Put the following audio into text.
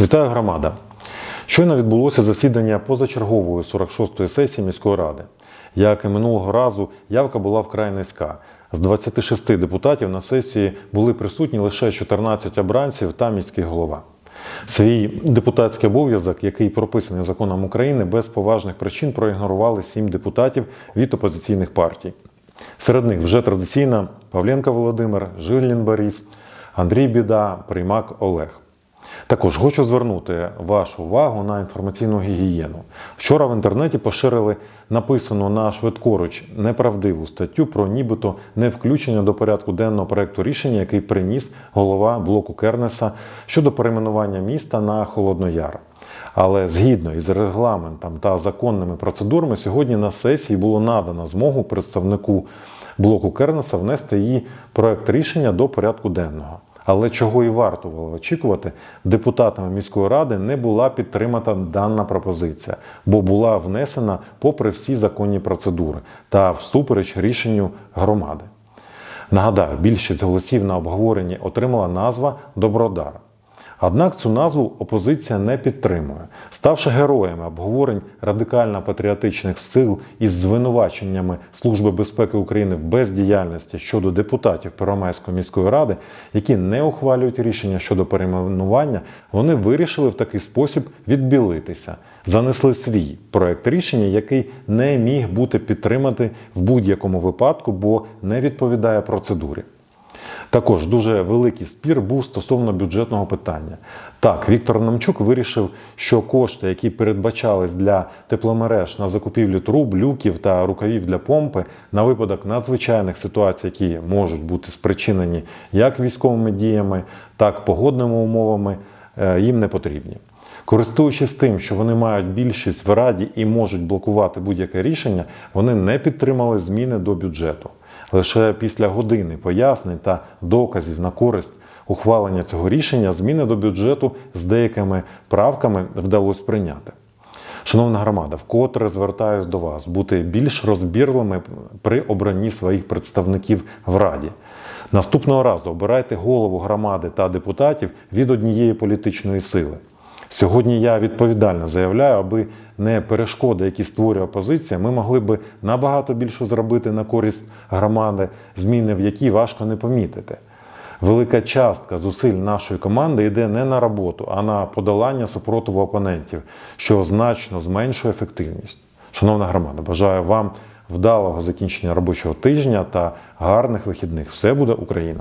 Вітаю громада! Щойно відбулося засідання позачергової 46-ї сесії міської ради. Як і минулого разу, явка була вкрай низька. З 26 депутатів на сесії були присутні лише 14 обранців та міський голова. Свій депутатський обов'язок, який прописаний законом України, без поважних причин проігнорували сім депутатів від опозиційних партій. Серед них вже традиційно Павленко Володимир, Жирлін Борис, Андрій Біда, Приймак Олег. Також хочу звернути вашу увагу на інформаційну гігієну. Вчора в інтернеті поширили написану на швидкоруч неправдиву статтю про нібито не включення до порядку денного проекту рішення, який приніс голова блоку Кернеса щодо перейменування міста на Холоднояр. Але згідно із регламентом та законними процедурами, сьогодні на сесії було надано змогу представнику блоку Кернеса внести її проект рішення до порядку денного. Але чого і варто було очікувати, депутатами міської ради не була підтримана дана пропозиція, бо була внесена попри всі законні процедури та всупереч рішенню громади. Нагадаю, більшість голосів на обговоренні отримала назва Добродар. Однак цю назву опозиція не підтримує, ставши героями обговорень радикально-патріотичних сил із звинуваченнями Служби безпеки України в бездіяльності щодо депутатів Первомайської міської ради, які не ухвалюють рішення щодо перейменування, вони вирішили в такий спосіб відбілитися, занесли свій проект рішення, який не міг бути підтримати в будь-якому випадку, бо не відповідає процедурі. Також дуже великий спір був стосовно бюджетного питання. Так, Віктор Намчук вирішив, що кошти, які передбачались для тепломереж на закупівлю труб, люків та рукавів для помпи на випадок надзвичайних ситуацій, які можуть бути спричинені як військовими діями, так і погодними умовами, е, їм не потрібні. Користуючись тим, що вони мають більшість в раді і можуть блокувати будь-яке рішення, вони не підтримали зміни до бюджету. Лише після години пояснень та доказів на користь ухвалення цього рішення зміни до бюджету з деякими правками вдалося прийняти. Шановна громада, вкотре звертаюсь до вас бути більш розбірливими при обранні своїх представників в Раді. Наступного разу обирайте голову громади та депутатів від однієї політичної сили. Сьогодні я відповідально заявляю, аби не перешкоди, які створює опозиція, ми могли би набагато більше зробити на користь громади, зміни в якій важко не помітити. Велика частка зусиль нашої команди йде не на роботу, а на подолання супротиву опонентів, що значно зменшує ефективність. Шановна громада, бажаю вам вдалого закінчення робочого тижня та гарних вихідних. Все буде Україна!